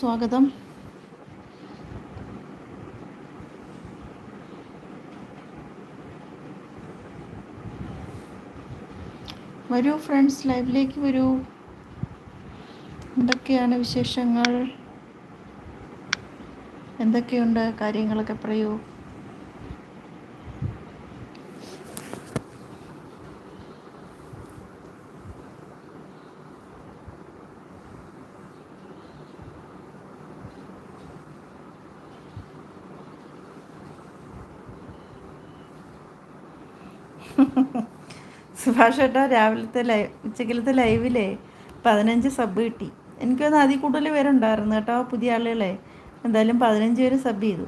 സ്വാഗതം. വരൂ ഫ്രണ്ട്സ് ലൈവിലേക്ക് വരൂ. എന്തൊക്കെയാണ് വിശേഷങ്ങൾ? എന്തൊക്കെയുണ്ട് കാര്യങ്ങളൊക്കെ പറയൂ. സുഭാഷ് ഏട്ടാ രാവിലത്തെ ലൈവ് ഉച്ചക്കലത്തെ ലൈവിലേ പതിനഞ്ച് സബ് കിട്ടി. എനിക്കൊന്ന് അതിൽ കൂടുതൽ പേരുണ്ടായിരുന്നു കേട്ടോ പുതിയ ആളുകളെ. എന്തായാലും പതിനഞ്ച് പേര് സബ് ചെയ്തു.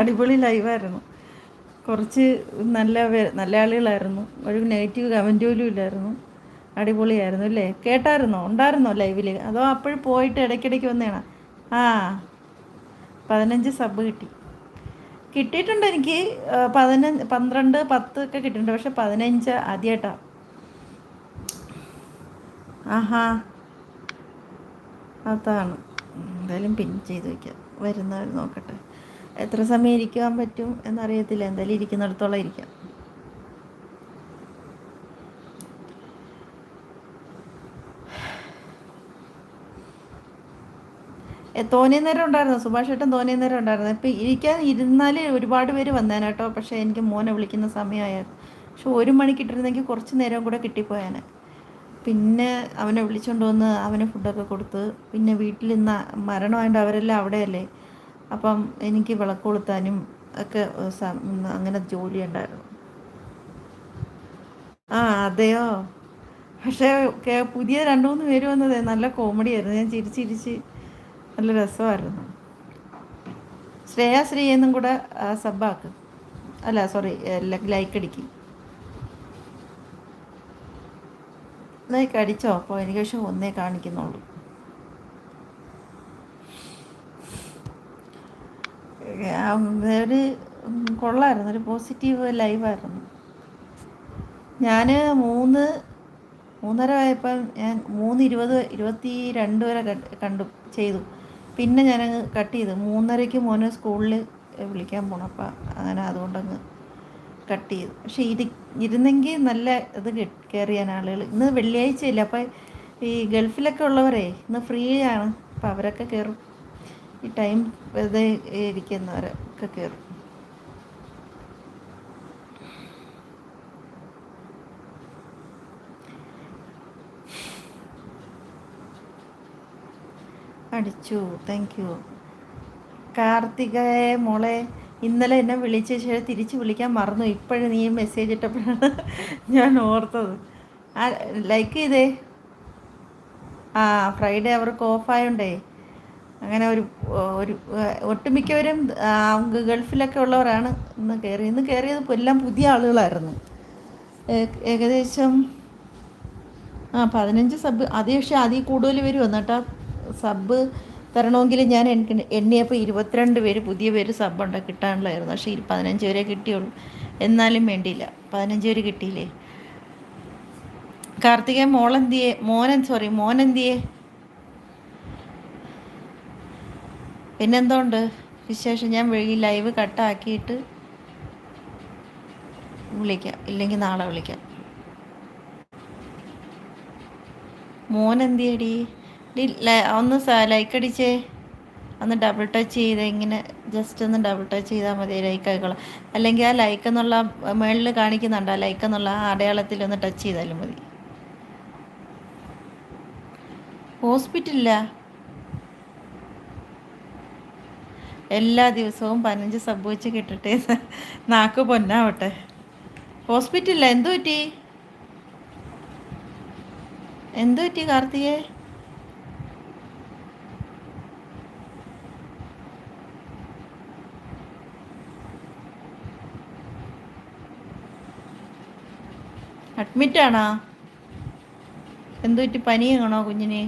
അടിപൊളി ലൈവായിരുന്നു കുറച്ച് നല്ല നല്ല ആളുകളായിരുന്നു. ഒരു നെഗറ്റീവ് കമന്റ് പോലും ഇല്ലായിരുന്നു. അടിപൊളിയായിരുന്നു അല്ലേ? കേട്ടായിരുന്നോ? ഉണ്ടായിരുന്നോ ലൈവിൽ അതോ അപ്പോഴും പോയിട്ട് ഇടയ്ക്കിടയ്ക്ക് വന്നേണ? ആ പതിനഞ്ച് സബ് കിട്ടി. കിട്ടിയിട്ടുണ്ട് എനിക്ക് പതിനഞ്ച് പന്ത്രണ്ട് പത്ത് ഒക്കെ കിട്ടിയിട്ടുണ്ട്. പക്ഷെ പതിനഞ്ച് ആദ്യമായിട്ടാണ് ആഹാ. അതാണ്. എന്തായാലും പിൻ ചെയ്ത് വയ്ക്കാം വരുന്നവർ നോക്കട്ടെ. എത്ര സമയം ഇരിക്കാൻ പറ്റും എന്നറിയത്തില്ല. എന്തായാലും ഇരിക്കുന്നിടത്തോളം ഇരിക്കാം. തോന്നിയ നേരം ഉണ്ടായിരുന്നു. സുഭാഷ് ഏട്ടൻ തോന്നിയ നേരം ഉണ്ടായിരുന്നു. ഇപ്പം ഇരിക്കാൻ ഇരുന്നാൽ ഒരുപാട് പേര് വന്നേനെ കേട്ടോ. പക്ഷേ എനിക്ക് മോനെ വിളിക്കുന്ന സമയമായിരുന്നു പക്ഷെ ഒരു മണിക്ക് ഇട്ടിരുന്നെങ്കിൽ കുറച്ച് നേരം കൂടെ കിട്ടിപ്പോയാനെ. പിന്നെ അവനെ വിളിച്ചുകൊണ്ട് വന്ന് അവന് ഫുഡൊക്കെ കൊടുത്ത് പിന്നെ വീട്ടിൽ ഇന്ന് മരണമായിട്ട് അവരെല്ലാം അവിടെയല്ലേ. അപ്പം എനിക്ക് വിളക്ക് കൊളുത്താനും ഒക്കെ അങ്ങനെ ജോലി ഉണ്ടായിരുന്നു. ആ അതെയോ? പക്ഷേ പുതിയ രണ്ടു മൂന്ന് പേര് വന്നതേ. നല്ല കോമഡി ആയിരുന്നു ഞാൻ ചിരിച്ചിരിച്ച് നല്ല രസമായിരുന്നു. ശ്രേയ ശ്രീ എന്നും കൂടെ സബ്ബാക്ക്. അല്ല സോറി ലൈക്ക് അടിക്കും. ലൈക്ക് അടിച്ചോ അപ്പോൾ എനിക്ക് പക്ഷെ ഒന്നേ കാണിക്കുന്നുള്ളൂ. ഒരു കൊള്ളായിരുന്നു. ഒരു പോസിറ്റീവ് ലൈവായിരുന്നു ഞാൻ മൂന്ന് മൂന്നര ആയപ്പോൾ ഞാൻ മൂന്ന് ഇരുപത് ഇരുപത്തി രണ്ട് വരെ കണ്ടു ചെയ്തു. പിന്നെ ഞാനങ്ങ് കട്ട് ചെയ്തു മൂന്നരയ്ക്ക് മോനെ സ്കൂളിൽ വിളിക്കാൻ പോകണം അപ്പം അങ്ങനെ അതുകൊണ്ടങ്ങ് കട്ട് ചെയ്തു. പക്ഷേ ഇരി ഇരുന്നെങ്കിൽ നല്ല ഇത് കയറിയാൻ ആളുകൾ ഇന്ന് വെള്ളിയാഴ്ചയില്ല അപ്പം ഈ ഗൾഫിലൊക്കെ ഉള്ളവരെ ഇന്ന് ഫ്രീ ആണ്. അപ്പം അവരൊക്കെ കയറും ഈ ടൈം വെറുതെ ഇരിക്കുന്നവരൊക്കെ കയറും അടിച്ചു താങ്ക് യു കാർത്തികയെ മോളെ ഇന്നലെ എന്നെ വിളിച്ച ശേഷം തിരിച്ച് വിളിക്കാൻ മറന്നു. ഇപ്പോഴും നീ മെസ്സേജ് ഇട്ടപ്പോഴാണ് ഞാൻ ഓർത്തത്. ആ ലൈക്ക് ചെയ്തേ. ആ ഫ്രൈഡേ അവർക്ക് ഓഫായോണ്ടേ അങ്ങനെ ഒരു ഒരു ഒട്ടുമിക്കവരും ഗൾഫിലൊക്കെ ഉള്ളവരാണ് ഇന്ന് കയറി ഇന്ന് കയറിയത് എല്ലാം പുതിയ ആളുകളായിരുന്നു. ഏകദേശം ആ പതിനഞ്ച് സബ് അത് പക്ഷേ അതിൽ കൂടുതൽ വരും എന്നിട്ടാ സബ് തരണമെങ്കിൽ ഞാൻ എണ്ണിയപ്പോൾ ഇരുപത്തിരണ്ട് പേര് പുതിയ പേര് സബ് ഉണ്ട് കിട്ടാനുള്ളായിരുന്നു പക്ഷേ പതിനഞ്ച് പേരെ കിട്ടിയുള്ളൂ. എന്നാലും വേണ്ടിയില്ല. പതിനഞ്ച് പേര് കിട്ടിയില്ലേ? കാർത്തികേ മോളന്തിയെ? മോനൻ സോറി മോനന്തിയെ? പിന്നെന്തോണ്ട് വിശേഷം? ഞാൻ ഈ ലൈവ് കട്ടാക്കിയിട്ട് വിളിക്കാം. ഇല്ലെങ്കിൽ നാളെ വിളിക്കാം. മോനെന്തിയടി? ഒന്ന് ലൈക്ക് അടിച്ചേ. ഒന്ന് ഡബിൾ ടച്ച് ചെയ്ത് ഇങ്ങനെ ജസ്റ്റ് ഒന്ന് ഡബിൾ ടച്ച് ചെയ്താൽ മതി ലൈക്ക് ആയിക്കോളാം. അല്ലെങ്കിൽ ആ ലൈക്ക് എന്നുള്ള മുകളിൽ കാണിക്കുന്നുണ്ട് ആ ലൈക്ക് എന്നുള്ള ആ അടയാളത്തിൽ ഒന്ന് ടച്ച് ചെയ്താലും മതി. ഹോസ്പിറ്റലില്ല എല്ലാ ദിവസവും പതിനഞ്ച് സബ് വെച്ച് കിട്ടട്ടെ നാക്ക് പൊന്നാവട്ടെ. ഹോസ്പിറ്റലില്ല എന്തു പറ്റി? എന്തു പറ്റി കാർത്തികേ? അഡ്മിറ്റാണോ എന്തു പറ്റി പനിയാണോ കുഞ്ഞിനെ?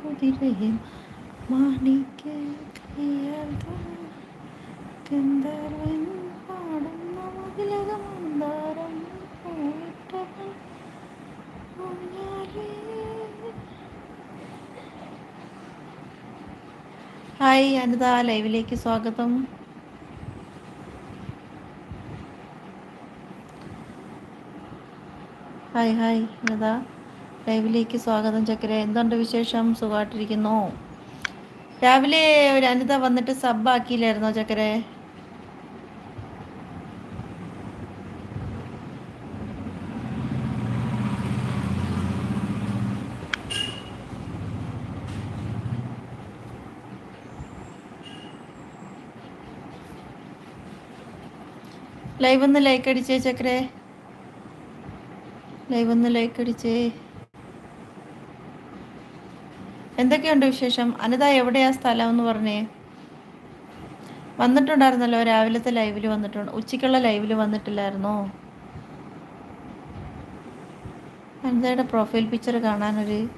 കുതിരയും മാണിക്ക പാടുന്ന മതിലകമന്താരം ഹായ് അനിത ലൈവിലേക്ക് സ്വാഗതം. ഹായ് ഹായ് അനിത ലൈവിലേക്ക് സ്വാഗതം ചക്കര. എന്തുണ്ട് വിശേഷം? സുഖമായിട്ടിരിക്കുന്നു? രാവിലെ ഒരു അനിത വന്നിട്ട് സബ് ആക്കിയില്ലായിരുന്നോ ചക്കരെ? ലൈവ് ഒന്ന് ലൈക്ക് അടിച്ചേ ചക്രേ. ലൈവ് ഒന്ന് ലൈക്ക് അടിച്ചേ. എന്തൊക്കെയുണ്ട് വിശേഷം? അനിത എവിടെയാ സ്ഥലം എന്ന് പറഞ്ഞേ. വന്നിട്ടുണ്ടായിരുന്നല്ലോ രാവിലത്തെ ലൈവിൽ വന്നിട്ടുണ്ട്. ഉച്ചയ്ക്കുള്ള ലൈവിൽ വന്നിട്ടില്ലായിരുന്നോ? അനിതയുടെ പ്രൊഫൈൽ പിക്ചർ കാണാനൊരു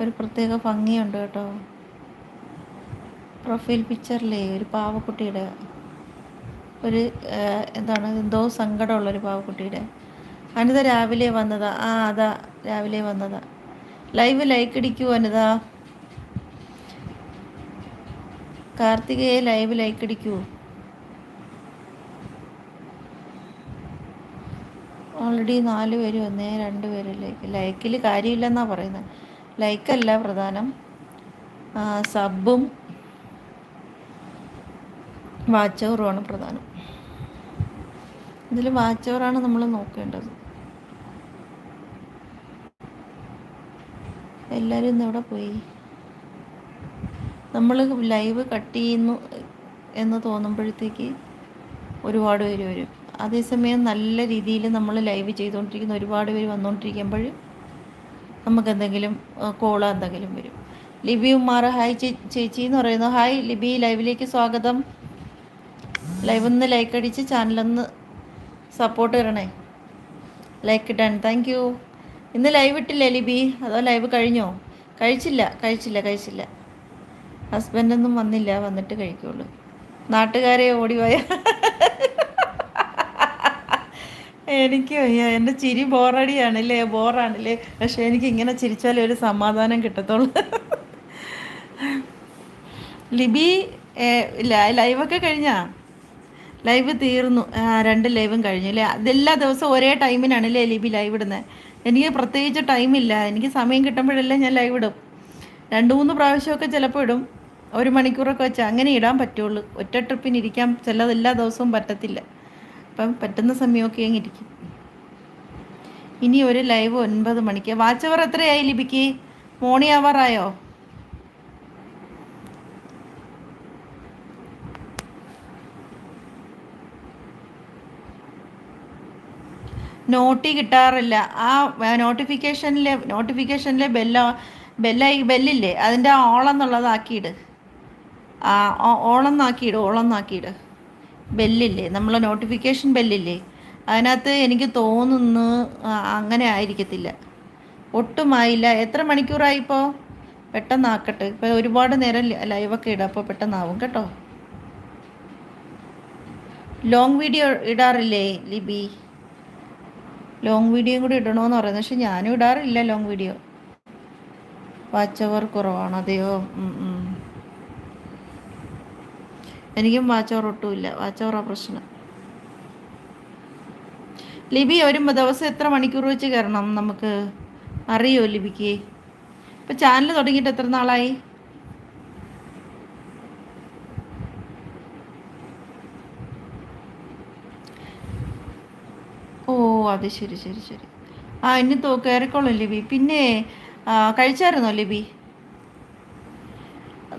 ഒരു പ്രത്യേക ഭംഗിയുണ്ട് കേട്ടോ. പ്രൊഫൈൽ പിക്ചറിലേ ഒരു പാവക്കുട്ടിയുടെ ഒരു എന്താണ് എന്തോ സങ്കടമുള്ളൊരു പാവക്കുട്ടിയുടെ അനിത രാവിലെ വന്നതാ. ആ അതാ രാവിലെ വന്നതാ. ലൈവ് ലൈക്ക് അടിക്കൂ അനിത. കാർത്തികയെ ലൈവ് ലൈക്ക് അടിക്കൂ ഓൾറെഡി നാല് പേര് വന്നേ രണ്ട് പേര് ലൈക്ക് ലൈക്കിൽ കാര്യമില്ലെന്നാണ് പറയുന്നത് ലൈക്കല്ല പ്രധാനം. സബും വാച്ചവറുമാണ് പ്രധാനം. ഇതിൽ വാച്ചവറാണ് നമ്മൾ നോക്കേണ്ടത്. എല്ലാവരും ഇന്ന് പോയി? നമ്മൾ ലൈവ് കട്ട് ചെയ്യുന്നു എന്ന് തോന്നുമ്പോഴത്തേക്ക് ഒരുപാട് പേര് വരും. അതേസമയം നല്ല രീതിയിൽ നമ്മൾ ലൈവ് ചെയ്തുകൊണ്ടിരിക്കുന്ന. ഒരുപാട് പേര് വന്നുകൊണ്ടിരിക്കുമ്പോൾ നമുക്ക് എന്തെങ്കിലും കോളോ എന്തെങ്കിലും വരും. ലിബി ഉമാർ ഹായ് ചേച്ചി എന്ന് പറയുന്നു. ഹായ് ലിബി ലൈവിലേക്ക് സ്വാഗതം. ലൈവ് ഒന്ന് ലൈക്ക് അടിച്ച് ചാനലൊന്ന് സപ്പോർട്ട് തരണേ. ലൈക്ക് ഡൺ താങ്ക് യു ഇന്ന് ലൈവ് ഇട്ടില്ലേ ലിബി? അതോ ലൈവ് കഴിഞ്ഞോ? കഴിച്ചില്ല കഴിച്ചില്ല കഴിച്ചില്ല. ഹസ്ബൻഡൊന്നും വന്നില്ല വന്നിട്ട് കഴിക്കുള്ളൂ. നാട്ടുകാരെ ഓടിപോയ എനിക്ക് വയ്യ. എന്റെ ചിരി ബോറടിയാണല്ലേ ബോറാണല്ലേ പക്ഷെ എനിക്ക് ഇങ്ങനെ ചിരിച്ചാലേ ഒരു സമാധാനം കിട്ടത്തുള്ളൂ. ലിബി ലൈവൊക്കെ കഴിഞ്ഞാ? ലൈവ് തീർന്നു. രണ്ട് ലൈവും കഴിഞ്ഞു അല്ലേ അതെല്ലാ ദിവസവും ഒരേ ടൈമിനാണ് അല്ലേ ലിബി ലൈവ് ഇടുന്നത് എനിക്ക് പ്രത്യേകിച്ച് ടൈമില്ല എനിക്ക് സമയം കിട്ടുമ്പോഴല്ലേ ഞാൻ ലൈവ് ഇടും. രണ്ട് മൂന്ന് പ്രാവശ്യമൊക്കെ ചിലപ്പോൾ ഇടും. ഒരു മണിക്കൂറൊക്കെ വെച്ച് അങ്ങനെ ഇടാൻ പറ്റുള്ളൂ. ഒറ്റ ട്രിപ്പിന് ഇരിക്കാൻ ചിലത് എല്ലാ ദിവസവും പറ്റത്തില്ല. അപ്പം പറ്റുന്ന സമയമൊക്കെ അങ്ങ് ഇരിക്കും. ഇനി ഒരു ലൈവ് ഒൻപത് മണിക്ക്. വാച്ച് അവർ എത്രയായി ലിബിക്ക്? മോണി ആവാറായോ നോട്ടി കിട്ടാറില്ല. ആ നോട്ടിഫിക്കേഷനിലെ നോട്ടിഫിക്കേഷനിലെ ബെല്ല ബെല്ല ബെല്ലില്ലേ? അതിന്റെ ഓളെന്നുള്ളതാക്കിയിട്. ആ ഓളെന്നാക്കിയിട് ഓളെന്നാക്കിയിട്. ബെല്ലില്ലേ? നമ്മളെ നോട്ടിഫിക്കേഷൻ ബെല്ലില്ലേ? അതിനകത്ത് എനിക്ക് തോന്നുന്നു അങ്ങനെ ആയിരിക്കത്തില്ല. ഒട്ടുമായില്ല. എത്ര മണിക്കൂറായി ഇപ്പോൾ പെട്ടെന്നാക്കട്ടെ. ഇപ്പോൾ ഒരുപാട് നേരം ലൈവൊക്കെ ഇടാം. അപ്പോൾ പെട്ടെന്നാവും കേട്ടോ. ലോങ് വീഡിയോ ഇടാറില്ലേ ലിബി? ലോങ് വീഡിയോയും കൂടി ഇടണമെന്ന് പറയുന്നത് പക്ഷെ ഞാനും ഇടാറില്ല ലോങ് വീഡിയോ വാച്ച് അവർ കുറവാണ്. അതെയോ. എനിക്കും വാച്ച് അവർ ഒട്ടുമില്ല. വാച്ച് അവറാ പ്രശ്നം. ലിബി ഒരു ദിവസം എത്ര മണിക്കൂർ വെച്ച് കയറണം? നമുക്ക് അറിയോ ലിബിക്ക്? ഇപ്പം ചാനൽ തുടങ്ങിയിട്ട് എത്ര നാളായി ഓ അത് ശരി ശരി ശരി. ആ ഇനി തോ കയറിക്കോളും ലിബി. പിന്നെ കഴിച്ചായിരുന്നോ ലിബി?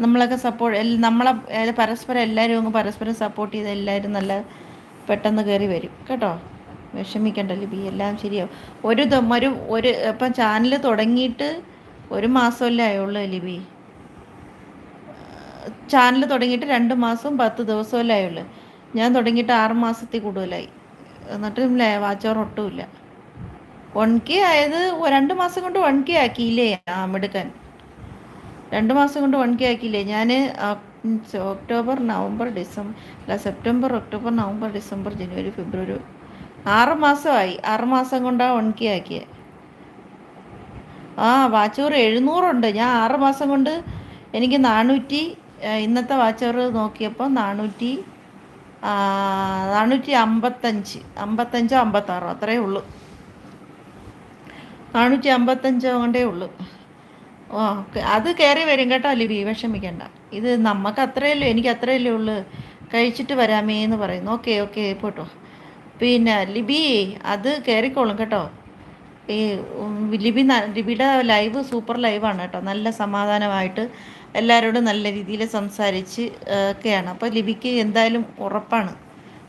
നമ്മളൊക്കെ സപ്പോർട്ട് നമ്മളെ പരസ്പരം എല്ലാവരും അങ്ങ് പരസ്പരം സപ്പോർട്ട് ചെയ്ത് എല്ലാവരും നല്ല പെട്ടെന്ന് കയറി വരും. കേട്ടോ? വിഷമിക്കണ്ട ലിബി എല്ലാം ശരിയാവും. ഒരു ഒരു ഒരു ഇപ്പം ചാനൽ തുടങ്ങിയിട്ട് ഒരു മാസമല്ലേ ആയുള്ളൂ ലിബി? ചാനൽ തുടങ്ങിയിട്ട് രണ്ട് മാസവും പത്ത് ദിവസമല്ലേ ആയുള്ളൂ. ഞാൻ തുടങ്ങിയിട്ട് ആറ് മാസത്തിൽ കൂടുതലായി. എന്നിട്ടും വാച്ചോർ ഒട്ടുമില്ല. വൺ കെ ആയത് രണ്ട് മാസം കൊണ്ട് വൺ കെ ആക്കിയില്ലേ ആ മിടുക്കൻ? രണ്ട് മാസം കൊണ്ട് വൺ കെ ആക്കിയില്ലേ? ഞാൻ ഒക്ടോബർ നവംബർ ഡിസംബർ അല്ല സെപ്റ്റംബർ ഒക്ടോബർ നവംബർ ഡിസംബർ ജനുവരി ഫെബ്രുവരി ആറ് മാസമായി. ആറ് മാസം കൊണ്ടാണ് വൺ കെ ആക്കിയത് ആ വാച്ചോർ എഴുന്നൂറുണ്ട്. ഞാൻ ആറ് മാസം കൊണ്ട് എനിക്ക് നാനൂറ്റി ഇന്നത്തെ വാച്ചോർ നോക്കിയപ്പോൾ നാനൂറ്റി നാനൂറ്റി അമ്പത്തഞ്ച് അമ്പത്തഞ്ചോ അമ്പത്താറോ അത്രയേ ഉള്ളൂ. നാനൂറ്റി അമ്പത്തഞ്ചോ കൊണ്ടേ ഉള്ളൂ. ഓ അത് കയറി വരും കേട്ടോ ലിബി വിഷമിക്കണ്ട. ഇത് നമുക്ക് അത്രയല്ലേ എനിക്ക് അത്രയല്ലേ ഉള്ളൂ. കഴിച്ചിട്ട് വരാമേ എന്ന് പറയുന്നു. ഓക്കെ ഓക്കെ പോട്ടോ പിന്നെ ലിബി അത് കയറിക്കോളും കേട്ടോ. ഈ ലിബി ലിബിയുടെ ലൈവ് സൂപ്പർ ലൈവാണ് കേട്ടോ. നല്ല സമാധാനമായിട്ട് എല്ലാവരോടും നല്ല രീതിയിൽ സംസാരിച്ച് ഒക്കെയാണ്. അപ്പോൾ ലിപിക്ക് എന്തായാലും ഉറപ്പാണ്.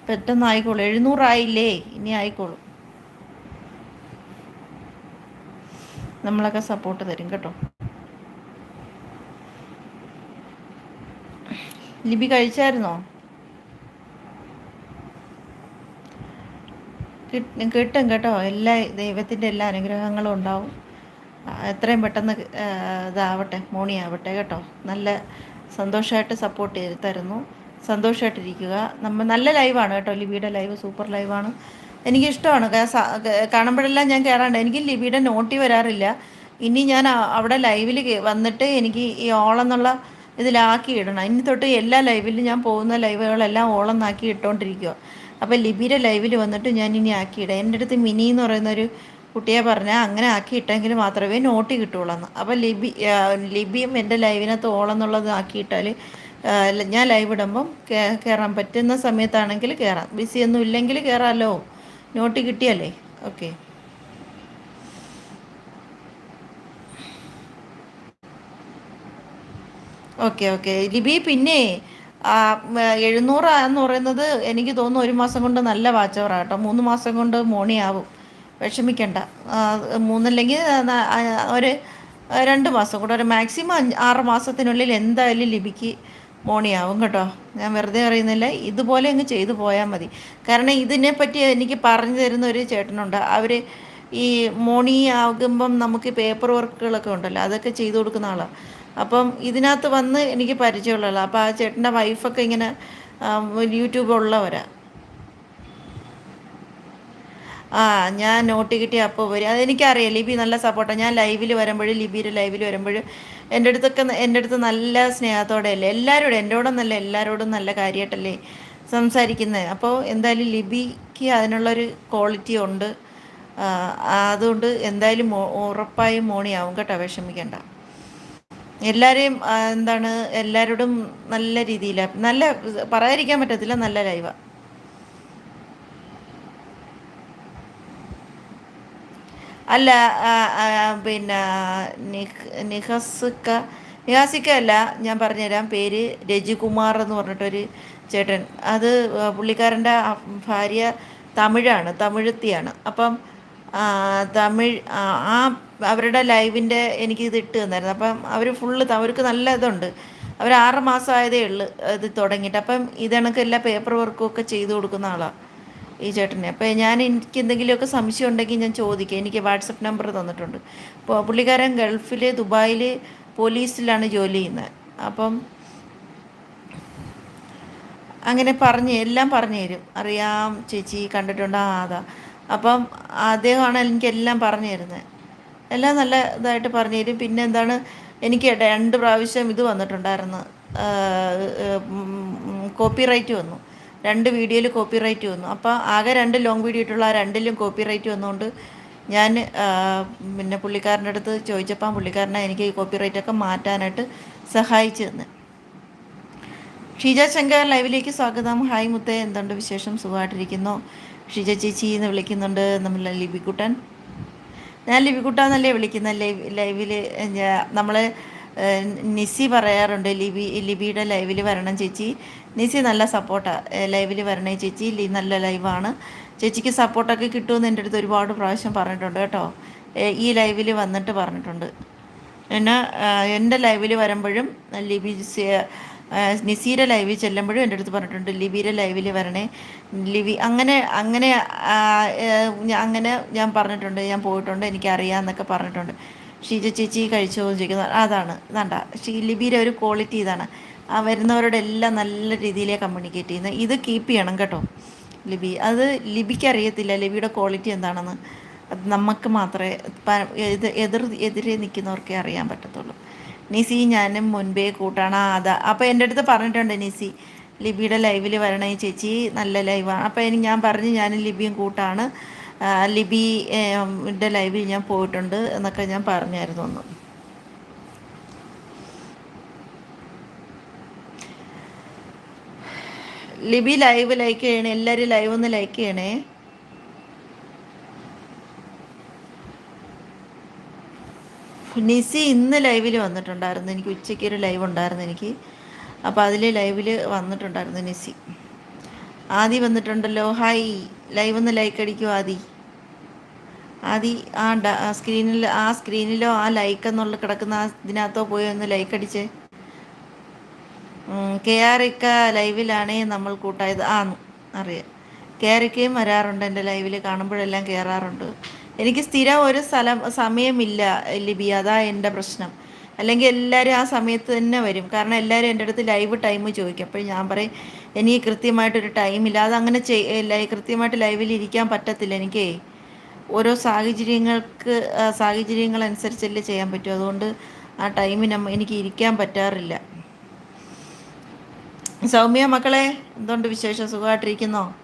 പെട്ടെന്ന് ആയിക്കോളും എഴുന്നൂറായില്ലേ? ഇനി ആയിക്കോളും. നമ്മളൊക്കെ സപ്പോർട്ട് തരും കേട്ടോ. ലിബി കഴിച്ചായിരുന്നോ? കിട്ടും കേട്ടോ. എല്ലാ ദൈവത്തിന്റെ എല്ലാ അനുഗ്രഹങ്ങളും ഉണ്ടാവും. എത്രയും പെട്ടെന്ന് ഇതാവട്ടെ മോണിയാവട്ടെ കേട്ടോ. നല്ല സന്തോഷമായിട്ട് സപ്പോർട്ട് ചെയ്ത് തരുന്നു. സന്തോഷമായിട്ടിരിക്കുക നമ്മൾ നല്ല ലൈവാണ് കേട്ടോ. ലിബിയുടെ ലൈവ് സൂപ്പർ ലൈവാണ് എനിക്കിഷ്ടമാണ്. കാണുമ്പോഴെല്ലാം ഞാൻ കയറാണ്ട് എനിക്ക് ലിബിയുടെ നോട്ടി വരാറില്ല. ഇനി ഞാൻ അവിടെ ലൈവിൽ വന്നിട്ട് എനിക്ക് ഈ ഓളെന്നുള്ള ഇതിലാക്കി ഇടണം. ഇനി തൊട്ട് എല്ലാ ലൈവിലും ഞാൻ പോകുന്ന ലൈവുകളെല്ലാം ഓളെന്നാക്കി ഇട്ടുകൊണ്ടിരിക്കുക അപ്പോൾ ലിബിയുടെ ലൈവിൽ വന്നിട്ട് ഞാൻ ഇനി ആക്കിയിടാം എന്റെ അടുത്ത് മിനി എന്ന് പറയുന്ന ഒരു കുട്ടിയെ പറഞ്ഞാൽ അങ്ങനെ ആക്കിയിട്ടെങ്കിൽ മാത്രമേ നോട്ട് കിട്ടുള്ളൂ അപ്പോൾ ലിബി ലിബിയും എന്റെ ലൈവിനകത്ത് ഓളെന്നുള്ളത് ആക്കിയിട്ടാൽ ഞാൻ ലൈവ് ഇടുമ്പം കയറാൻ പറ്റുന്ന സമയത്താണെങ്കിൽ കയറാം ബിസി ഒന്നും ഇല്ലെങ്കിൽ കയറാമല്ലോ നോട്ട് കിട്ടിയല്ലേ? ഓക്കെ. Okay okay. ലിബി പിന്നെ എഴുന്നൂറ് എന്ന് പറയുന്നത് എനിക്ക് തോന്നുന്നു ഒരു മാസം കൊണ്ട് നല്ല വാച്ചവറാണ് കേട്ടോ. മൂന്ന് മാസം കൊണ്ട് മോണിയാവും. വിഷമിക്കണ്ട. മൂന്നല്ലെങ്കിൽ ഒരു രണ്ട് മാസം കൂടെ ഒരു മാക്സിമം ആറ് മാസത്തിനുള്ളിൽ എന്തായാലും ലിപിക്ക് മോണിയാവും കേട്ടോ. ഞാൻ വെറുതെ അറിയുന്നില്ല ഇതുപോലെ അങ്ങ് ചെയ്തു പോയാൽ മതി. കാരണം ഇതിനെപ്പറ്റി എനിക്ക് പറഞ്ഞു തരുന്ന ഒരു ചേട്ടനുണ്ട്. അവർ ഈ മോണി ആകുമ്പം നമുക്ക് പേപ്പർ വർക്കുകളൊക്കെ ഉണ്ടല്ലോ അതൊക്കെ ചെയ്തു കൊടുക്കുന്ന ആളാണ് അപ്പം ഇതിനകത്ത് വന്ന് എനിക്ക് പരിചയമുള്ളതാണ് അപ്പോൾ ആ ചേട്ടന്റെ വൈഫൊക്കെ ഇങ്ങനെ യൂട്യൂബുള്ളവരാണ് ആ ഞാൻ നോട്ട് കിട്ടിയ അപ്പോൾ വരും. അതെനിക്കറിയാം. ലിബി നല്ല സപ്പോർട്ടാണ് ഞാൻ ലൈവിൽ വരുമ്പോഴും ലിബിയുടെ ലൈവിൽ വരുമ്പോഴും എന്റെ അടുത്തൊക്കെ എന്റെ അടുത്ത് നല്ല സ്നേഹത്തോടെ അല്ലേ എല്ലാവരോടും എന്റെ നല്ല എല്ലാവരോടും നല്ല കാര്യമായിട്ടല്ലേ സംസാരിക്കുന്നത് അപ്പോൾ എന്തായാലും ലിബിക്ക് അതിനുള്ളൊരു ക്വാളിറ്റി ഉണ്ട്. അതുകൊണ്ട് എന്തായാലും ഉറപ്പായും മോണിയാവും കേട്ടോ വിഷമിക്കേണ്ട. എല്ലാവരെയും എന്താണ് എല്ലാവരോടും നല്ല രീതിയിലാണ് നല്ല പറയാതിരിക്കാൻ പറ്റത്തില്ല നല്ല ലൈവാണ് അല്ല പിന്നെ നിഹസുക്ക നിഹാസിക്ക അല്ല ഞാൻ പറഞ്ഞുതരാം പേര് രജികുമാർ എന്ന് പറഞ്ഞിട്ടൊരു ചേട്ടൻ. അത് പുള്ളിക്കാരന്റെ ഭാര്യ തമിഴാണ് തമിഴത്തിയാണ്. അപ്പം തമിഴ് ആ അവരുടെ ലൈവിന്റെ എനിക്ക് ഇത് ഇട്ട് തന്നായിരുന്നു. അപ്പം അവർ ഫുള്ള് അവർക്ക് നല്ല ഇതുണ്ട്. അവർ ആറ് മാസമായതേ ഉള്ളു ഇത് തുടങ്ങിയിട്ട്. അപ്പം ഇതണക്ക് എല്ലാ പേപ്പർ വർക്കും ഒക്കെ ചെയ്തു കൊടുക്കുന്ന ആളാണ് ഈ ചേട്ടനെ. അപ്പോൾ ഞാൻ എനിക്ക് എന്തെങ്കിലുമൊക്കെ സംശയം ഉണ്ടെങ്കിൽ ഞാൻ ചോദിക്കാം. എനിക്ക് വാട്സപ്പ് നമ്പർ തന്നിട്ടുണ്ട്. അപ്പോൾ പുള്ളിക്കാരൻ ഗൾഫിൽ ദുബായിൽ പോലീസിലാണ് ജോലി ചെയ്യുന്നത് അപ്പം അങ്ങനെ പറഞ്ഞ് എല്ലാം പറഞ്ഞു തരും. അറിയാം ചേച്ചി കണ്ടിട്ടുണ്ട്. ആ അതാ. അപ്പം അദ്ദേഹമാണ് എനിക്കെല്ലാം പറഞ്ഞു തരുന്നത് എല്ലാം നല്ല ഇതായിട്ട് പറഞ്ഞു തരും. പിന്നെ എന്താണ് എനിക്ക് രണ്ട് പ്രാവശ്യം ഇത് വന്നിട്ടുണ്ടായിരുന്നു. കോപ്പി റൈറ്റ് വന്നു. രണ്ട് വീഡിയോയിൽ കോപ്പി റൈറ്റ് വന്നു. അപ്പോൾ ആകെ രണ്ട് ലോങ് വീഡിയോ ഇട്ടുള്ള ആ രണ്ടിലും കോപ്പി റൈറ്റ് വന്നുകൊണ്ട് ഞാൻ പിന്നെ പുള്ളിക്കാരന്റെ അടുത്ത് ചോദിച്ചപ്പോൾ പുള്ളിക്കാരനെ എനിക്ക് ഈ കോപ്പി റൈറ്റൊക്കെ മാറ്റാനായിട്ട് സഹായിച്ചു തന്നെ ഷീജ ശങ്കർ ലൈവിലേക്ക് സ്വാഗതം. ഹായ് മുത്തേ എന്തുണ്ട് വിശേഷം? സുഖമായിട്ടിരിക്കുന്നു? ഷീജ ചേച്ചി എന്ന് വിളിക്കുന്നുണ്ട് നമ്മൾ ലിബിക്കുട്ടൻ ഞാൻ ലിബിക്കുട്ടാന്നല്ലേ വിളിക്കുന്നത് ലൈവ് ലൈവിൽ നമ്മൾ നിസി പറയാറുണ്ട് ലിബി ലിബിയുടെ ലൈവിൽ വരണം ചേച്ചി. നിസി നല്ല സപ്പോർട്ടാണ് ലൈവിൽ വരണേ ചേച്ചി. ലി നല്ല ലൈവാണ്. ചേച്ചിക്ക് സപ്പോർട്ടൊക്കെ കിട്ടുമെന്ന് എന്റെ അടുത്ത് ഒരുപാട് പ്രാവശ്യം പറഞ്ഞിട്ടുണ്ട് കേട്ടോ. ഈ ലൈവിൽ വന്നിട്ട് പറഞ്ഞിട്ടുണ്ട്. പിന്നെ എന്റെ ലൈവിൽ വരുമ്പോഴും ലിബി നിസീരെ ലൈവിൽ ചെല്ലുമ്പോഴും എന്റെ അടുത്ത് പറഞ്ഞിട്ടുണ്ട് ലിബിയുടെ ലൈവിൽ വരണേ. ലിബി അങ്ങനെ അങ്ങനെ അങ്ങനെ ഞാൻ പറഞ്ഞിട്ടുണ്ട് ഞാൻ പോയിട്ടുണ്ട് എനിക്കറിയാമെന്നൊക്കെ പറഞ്ഞിട്ടുണ്ട്. ഷീജ ചേച്ചി കഴിച്ചോ എന്ന് ചോദിക്കുന്നത് അതാണ് ഇതാണ്ട ലിബിയുടെ ഒരു ക്വാളിറ്റി ഇതാണ്. ആ വരുന്നവരോടെല്ലാം നല്ല രീതിയിലേ കമ്മ്യൂണിക്കേറ്റ് ചെയ്യുന്നത്. ഇത് കീപ്പ് ചെയ്യണം കേട്ടോ ലിബി. അത് ലിബിക്ക് അറിയത്തില്ല ലിബിയുടെ ക്വാളിറ്റി എന്താണെന്ന് അത് നമുക്ക് മാത്രമേ ഇത് എതിർ എതിരെ നിൽക്കുന്നവർക്കേ അറിയാൻ പറ്റത്തുള്ളൂ. നിസി ഞാനും മുൻപേ കൂട്ടാണ്. അതാ. അപ്പോൾ എന്റെ അടുത്ത് പറഞ്ഞിട്ടുണ്ട് നിസി ലിബിയുടെ ലൈവിൽ വരണേ ചേച്ചി നല്ല ലൈവാണ് അപ്പോൾ ഇനി ഞാൻ പറഞ്ഞു ഞാനും ലിബിയും കൂട്ടാണ്. ലിബിയുടെ ലൈവിൽ ഞാൻ പോയിട്ടുണ്ട് എന്നൊക്കെ ഞാൻ പറഞ്ഞായിരുന്നു ഒന്ന് ലിബി ലൈവ് ലൈക്ക് ചെയ്യണേ എല്ലാവരും ലൈവ് ഒന്ന് ലൈക്ക് ചെയ്യണേ. നിസി ഇന്ന് ലൈവിൽ വന്നിട്ടുണ്ടായിരുന്നു. എനിക്ക് ഉച്ചയ്ക്ക് ഒരു ലൈവ് ഉണ്ടായിരുന്നു എനിക്ക്. അപ്പോൾ അതിൽ ലൈവിൽ വന്നിട്ടുണ്ടായിരുന്നു നിസി. ആദി വന്നിട്ടുണ്ടല്ലോ. ഹായ് ലൈവ് ഒന്ന് ലൈക്ക് അടിക്കൂ ആദി. ആദി ആ സ്ക്രീനിൽ ആ സ്ക്രീനിലോ ആ ലൈക്ക് എന്നുള്ള കിടക്കുന്ന ആ ഇതിനകത്തോ പോയി ഒന്ന് ലൈക്ക് അടിച്ചേ. കെ ആർ ഇക്ക ലൈവിലാണ് നമ്മൾ കൂട്ടായത്. ആ അറിയാം. കെ ആർ ഇക്കയും വരാറുണ്ട് എന്റെ ലൈവിൽ കാണുമ്പോഴെല്ലാം കയറാറുണ്ട് എനിക്ക് സ്ഥിരം ഒരു സ്ഥലം സമയമില്ല ലിബി. അതാ എന്റെ പ്രശ്നം. അല്ലെങ്കിൽ എല്ലാവരും ആ സമയത്ത് തന്നെ വരും. കാരണം എല്ലാവരും എന്റെ അടുത്ത് ലൈവ് ടൈം ചോദിക്കും. അപ്പോൾ ഞാൻ പറയും എനിക്ക് കൃത്യമായിട്ടൊരു ടൈമില്ല അങ്ങനെ ചെയ് കൃത്യമായിട്ട് ലൈവിൽ ഇരിക്കാൻ പറ്റത്തില്ല എനിക്കേ. ഓരോ സാഹചര്യങ്ങൾക്ക് സാഹചര്യങ്ങൾ അനുസരിച്ചല്ലേ ചെയ്യാൻ പറ്റും. അതുകൊണ്ട് ആ ടൈമിന് എനിക്ക് ഇരിക്കാൻ പറ്റാറില്ല. സൗമ്യ മക്കളെ എന്തുകൊണ്ട് വിശേഷം? സുഖമായിട്ടിരിക്കുന്നോ?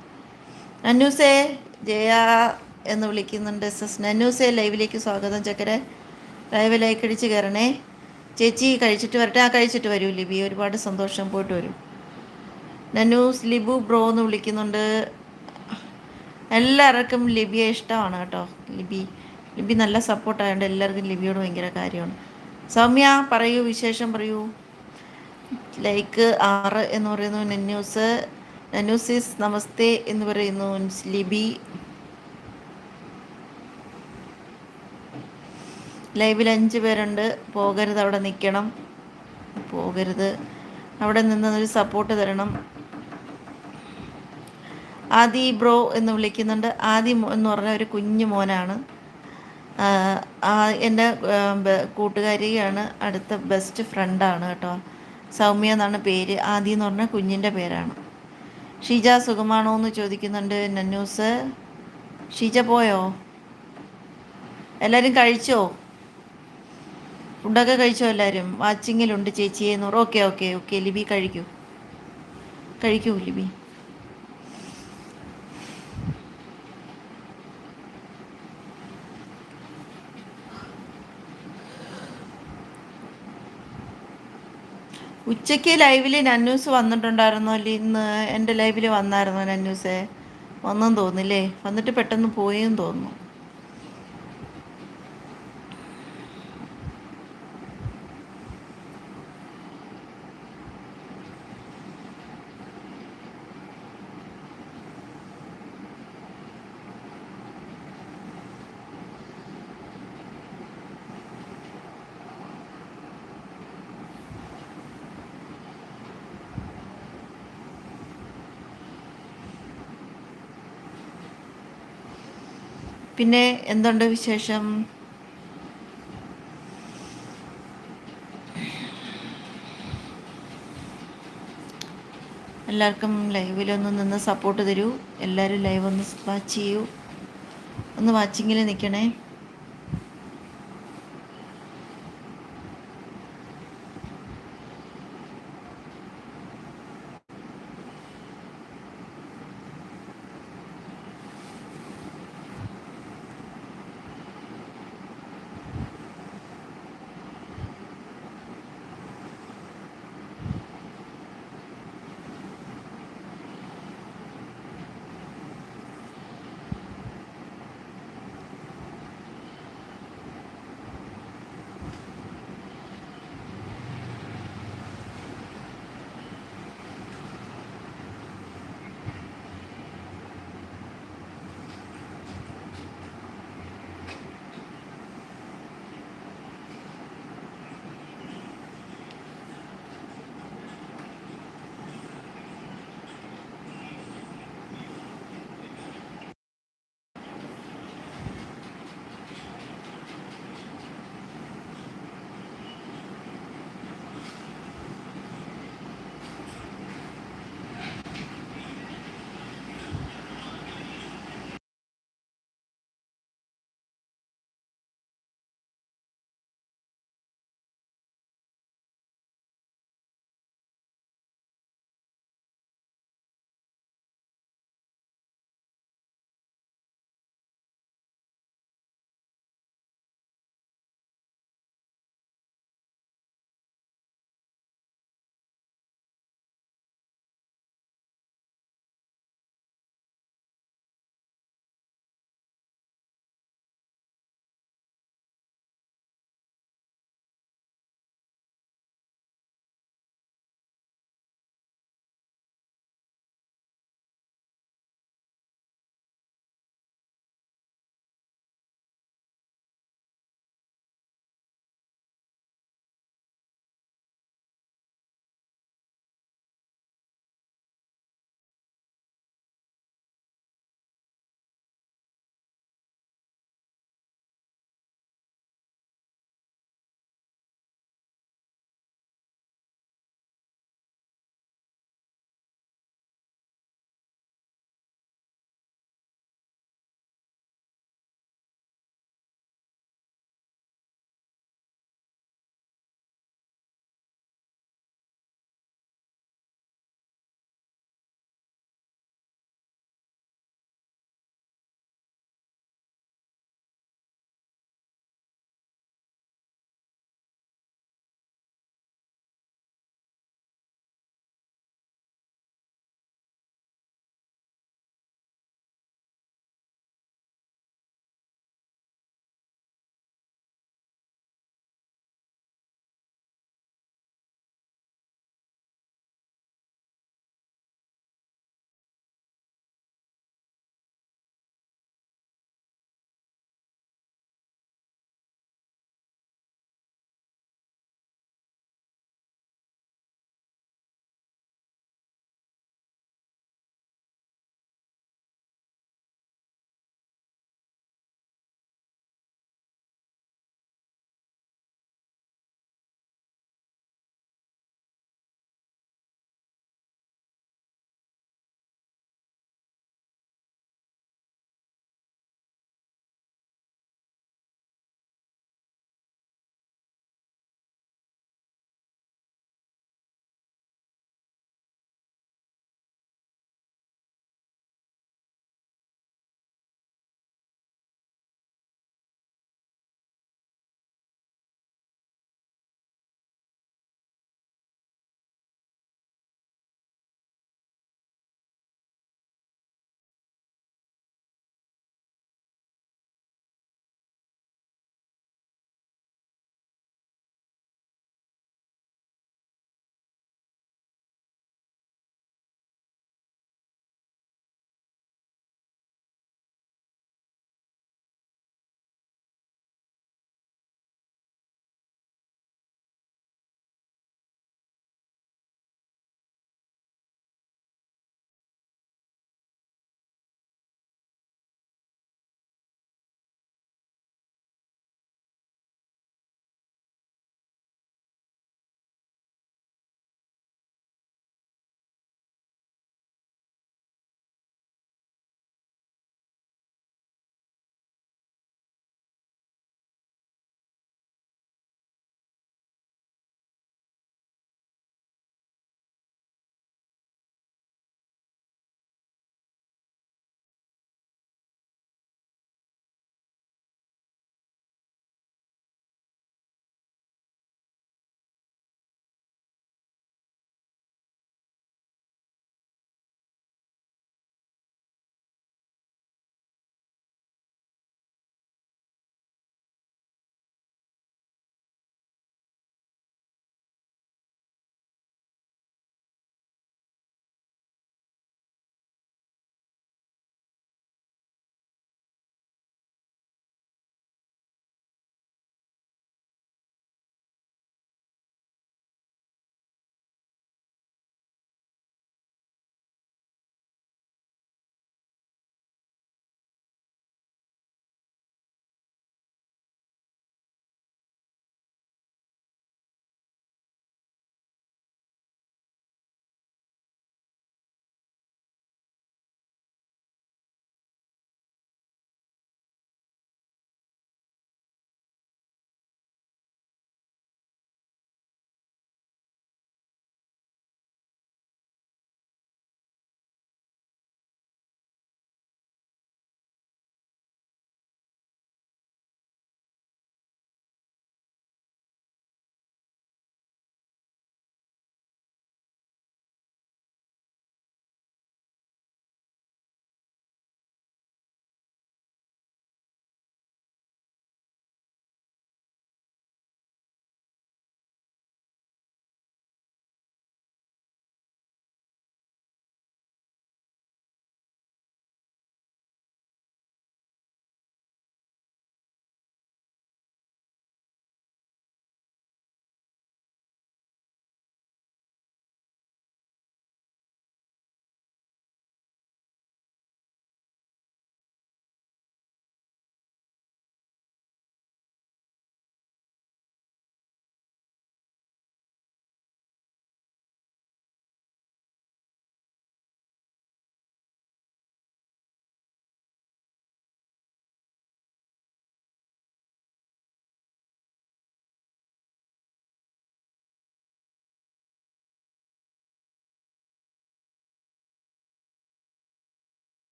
നന്നൂസേ ജയ എന്ന് വിളിക്കുന്നുണ്ട് എസ് നന്നൂസേ ലൈവിലേക്ക് സ്വാഗതം. ചക്കരെ ലൈവ് ലൈക്ക് അടിച്ച് കയറണേ. ചേച്ചി കഴിച്ചിട്ട് വരട്ടെ. ആ കഴിച്ചിട്ട് വരൂ ലിബി. ഒരുപാട് സന്തോഷം. പോയിട്ട് വരും. നന്നൂസ് ലിബു ബ്രോ എന്ന് വിളിക്കുന്നുണ്ട്. എല്ലാവർക്കും ലിബിയെ ഇഷ്ടമാണ് കേട്ടോ. ലിബി. ലിബി നല്ല സപ്പോർട്ടായതുകൊണ്ട് എല്ലാവർക്കും ലിബിയോട് ഭയങ്കര കാര്യമാണ്. സൗമ്യ പറയൂ വിശേഷം പറയൂ. ലൈക്ക് ആറ് എന്ന് പറയുന്നു നന്യൂസ്. നന്യൂസിസ് നമസ്തേ എന്ന് പറയുന്നു ലിബി. ലൈവിൽ അഞ്ച് പേരുണ്ട്. പോകരുത് അവിടെ നിൽക്കണം പോകരുത്. അവിടെ നിന്നൊരു സപ്പോർട്ട് തരണം. ആദി ബ്രോ എന്ന് വിളിക്കുന്നുണ്ട്. ആദി എന്ന് പറഞ്ഞ ഒരു കുഞ്ഞു മോനാണ്. എന്റെ കൂട്ടുകാരിയാണ്. അടുത്ത ബെസ്റ്റ് ഫ്രണ്ടാണ് കേട്ടോ. സൗമ്യ എന്നാണ് പേര്. ആദി എന്ന് പറഞ്ഞ കുഞ്ഞിന്റെ പേരാണ്. ഷീജ സുഖമാണോ എന്ന് ചോദിക്കുന്നുണ്ട് നന്നൂസ്. ഷീജ പോയോ? എല്ലാവരും കഴിച്ചോ? ഫുഡൊക്കെ കഴിച്ചോ എല്ലാവരും? വാച്ചിങ്ങിലുണ്ട് ചേച്ചിയെ നൂറ് ഓക്കെ ഓക്കെ ഓക്കെ. ലിബി കഴിക്കൂ. കഴിക്കൂ ലിബി. ഉച്ചയ്ക്ക് ലൈവിൽ നന്യൂസ് വന്നിട്ടുണ്ടായിരുന്നോ? അല്ലേ ഇന്ന് എന്റെ ലൈവിൽ വന്നായിരുന്നോ നന്യൂസേ വന്നെന്ന് തോന്നില്ലേ വന്നിട്ട് പെട്ടെന്ന് പോയെന്ന് തോന്നുന്നു. പിന്നെ എന്തുണ്ട് വിശേഷം? എല്ലാവർക്കും ലൈവിലൊന്ന് നിന്ന് സപ്പോർട്ട് തരൂ. എല്ലാവരും ലൈവ് ഒന്ന് വാച്ച് ചെയ്യൂ. ഒന്ന് വാച്ചിങ്ങിൽ നിൽക്കണേ.